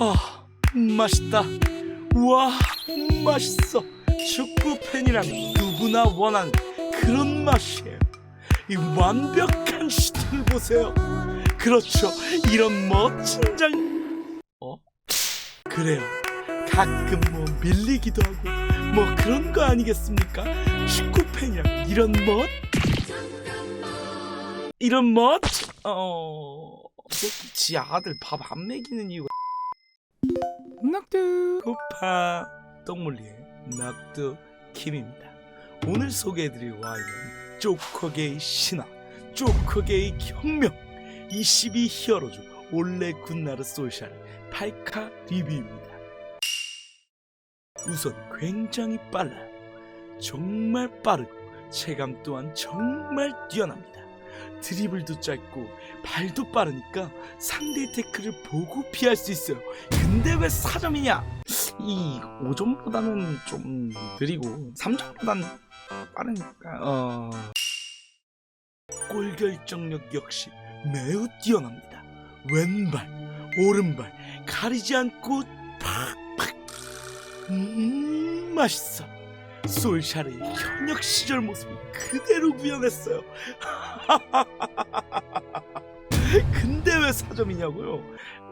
아, 맛있다. 와, 맛있어. 축구 팬이란 누구나 원하는 그런 맛이에요. 이 완벽한 슈팅을 보세요. 그렇죠. 이런 멋진 장. 어? 그래요. 가끔 뭐 밀리기도 하고 뭐 그런 거 아니겠습니까? 축구 팬이랑 이런 멋? 이런 멋? 어. 이 새끼 지 아들 밥 안 먹이는 이유가 고파 똥물리의 낙두 김입니다. 오늘 소개해드릴 와인은 쪼커게의 신화, 쪼커게의 혁명, 22 히어로즈 올레 굿나르 솔샤르 팔카 리뷰입니다. 우선 굉장히 빨라요. 정말 빠르고 체감 또한 정말 뛰어납니다. 드리블도 짧고 발도 빠르니까 상대 태클을 보고 피할 수 있어요. 근데 왜 4점이냐? 이 5점보다는 좀 느리고 3점보다는 빠르니까 어... 골 결정력 역시 매우 뛰어납니다. 왼발, 오른발 가리지 않고 팍팍 음 맛있어. 솔샤르의 현역 시절 모습을 그대로 구현했어요. 근데 왜 4점이냐고요?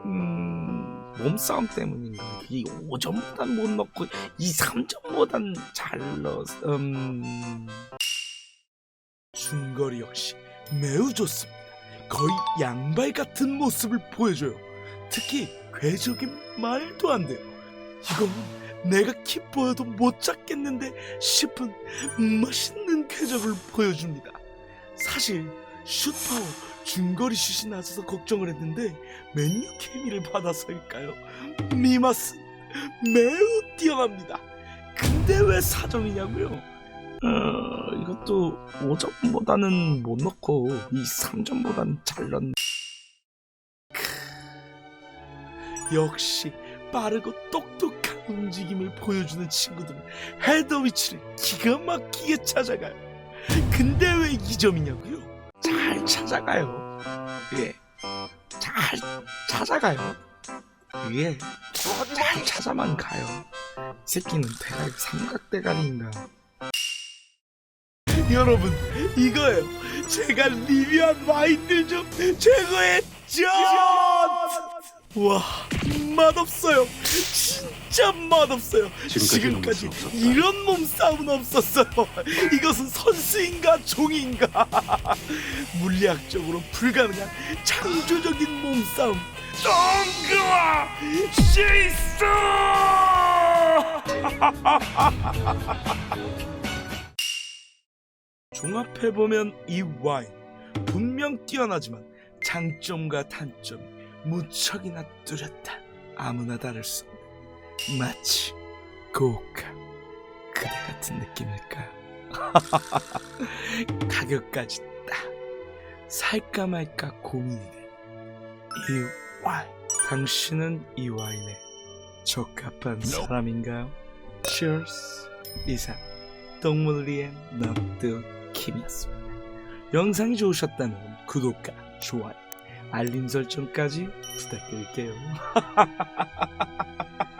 음, 몸싸움 때문인가? 이 5점보단 못 넣고 이 3점보단 잘 넣었어. 음... 중거리 역시 매우 좋습니다. 거의 양발 같은 모습을 보여줘요. 특히 궤적인 말도 안 돼요. 이건 내가 키 보여도 못 잡겠는데 싶은 멋있는 궤적을 보여줍니다. 사실 슛파워 중거리 슛이 낮아서 걱정을 했는데 맨유 케미를 받아서일까요? 미마스 매우 뛰어납니다. 근데 왜 4점이냐고요? 어, 이것도 5점보다는 못 넣고 이 3점보다는 잘. 크, 역시 빠르고 똑똑한 움직임을 보여주는 친구들은 헤더 위치를 기가 막히게 찾아가요. 근데 왜 2점이냐고요? 잘 찾아가요. 예. 잘 찾아가요. 예. 잘 찾아만 가요. 이 새끼는 대가리 삼각대가리인가. 여러분, 이거예요. 제가 리뷰한 와인들 중 최고의 전! 와, 맛없어요. 진짜 맛없어요. 지금까지 지금까지 이런 몸싸움 몸싸움은 없었어요. 이것은 선수인가 종인가? 물리학적으로 불가능한 창조적인 몸싸움. 덩그와 시스! 종합해보면 이 와인 분명 뛰어나지만 장점과 단점이 무척이나 뚜렷한 아무나 다를 수 없는 마치 고가 그대 같은 느낌일까요? 가격까지 딱 살까 말까 고민이 된이 와인 당신은 이 와인에 적합한 사람인가요? Cheers 이상 동물리의 넉드 킴이었습니다. 영상이 좋으셨다면 구독과 좋아요 알림 설정까지 부탁드릴게요.